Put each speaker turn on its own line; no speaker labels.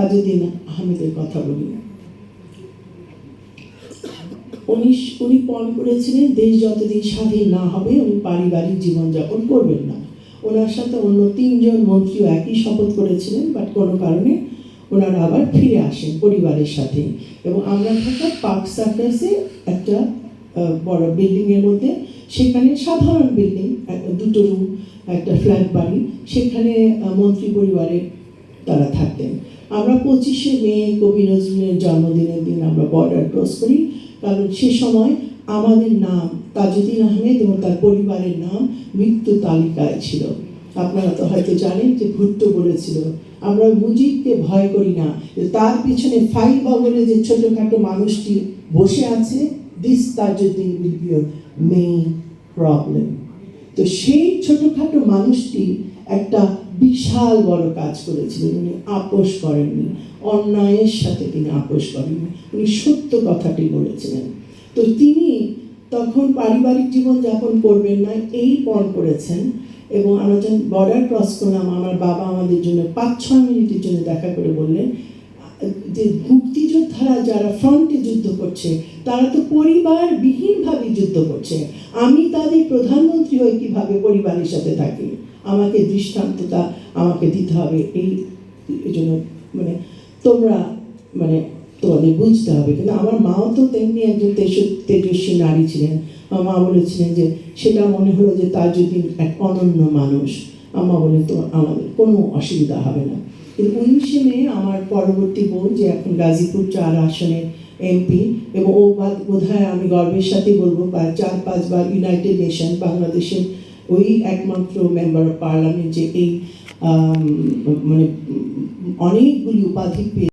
তাজউদ্দিন আহমেদের কথা বলি উনি উনি পণ করেছিলেন, দেশ যতদিন স্বাধীন না হবে, উনি পারিবারিক জীবনযাপন করবেন না। ওনার সাথে অন্য তিনজন মন্ত্রীও একই শপথ করেছিলেন, বাট কোনো কারণে ওনারা আবার ফিরে আসেন পরিবারের সাথে। এবং আমরা থাকা পার্ক সার্কাসে একটা বড় বিল্ডিংয়ের মধ্যে, সেখানে সাধারণ বিল্ডিং দুটো রুম, একটা ফ্ল্যাট বাড়ি, সেখানে মন্ত্রী পরিবারের তারা থাকতেন। আমরা পঁচিশে মে কবি নজরুলের জন্মদিনের দিন আমরা বর্ডার ক্রস করি। কারণ সে সময় আমাদের নাম তাজুদ্দিন আহমেদ এবং তার পরিবারের নাম মৃত্যু তালিকায় ছিল। আপনারা তো হয়তো জানেন যে ভুট্টো বলেছিল। আমরা মুজিবকে ভয় করি না। তার পিছনে ফাইল বগলে যে ছোটোখাটো মানুষটি বসে আছে this Tajuddin will be main problem তো সেই ছোটোখাটো মানুষটি একটা বিশাল বড় কাজ করেছিলেন। উনি আপোষ করেননি। অন্যায়ের সাথে তিনি আপোষ করেননি। উনি সত্য কথাটি বলেছিলেন। তো তিনি তখন পারিবারিক জীবন যাপন করবেন না, এই পণ করেছেন এবং আমরা যখন বর্ডার ক্রস করলাম, আমার বাবা আমাদের জন্য পাঁচ, ছয় মিনিটের জন্য দেখা করে বললেন, যে মুক্তিযোদ্ধারা যারা ফ্রন্টে যুদ্ধ করছে, তারা তো পরিবারবিহীনভাবে যুদ্ধ করছে। আমি তাদের প্রধানমন্ত্রী হয়ে কীভাবে পরিবারের সাথে থাকি? আমাকে দৃষ্টান্তটা আমাকে দিতে হবে। এই জন্য মানে তোমরা মানে তোমাদের বুঝতে হবে। কিন্তু আমার মাও তো তেমনি একজন তেজ- তেজস্বী নারী ছিলেন। আমার মা বলেছিলেন যে সেটা মনে হলো যে তার যদি এক অনন্য মানুষ আমা বলে তো আমাদের কোনো অসুবিধা হবে না। কিন্তু উনিশে মে আমার পরবর্তী বোন, যে এখন গাজীপুর চার আসনের এমপি এবং ও বোধ হয় আমি গর্বের সাথে বলব চার পাঁচবার ইউনাইটেড নেশন বাংলাদেশের ওই একমাত্র মেম্বার অফ পার্লামেন্ট যে এই মানে অনেকগুলি উপাধি পেয়ে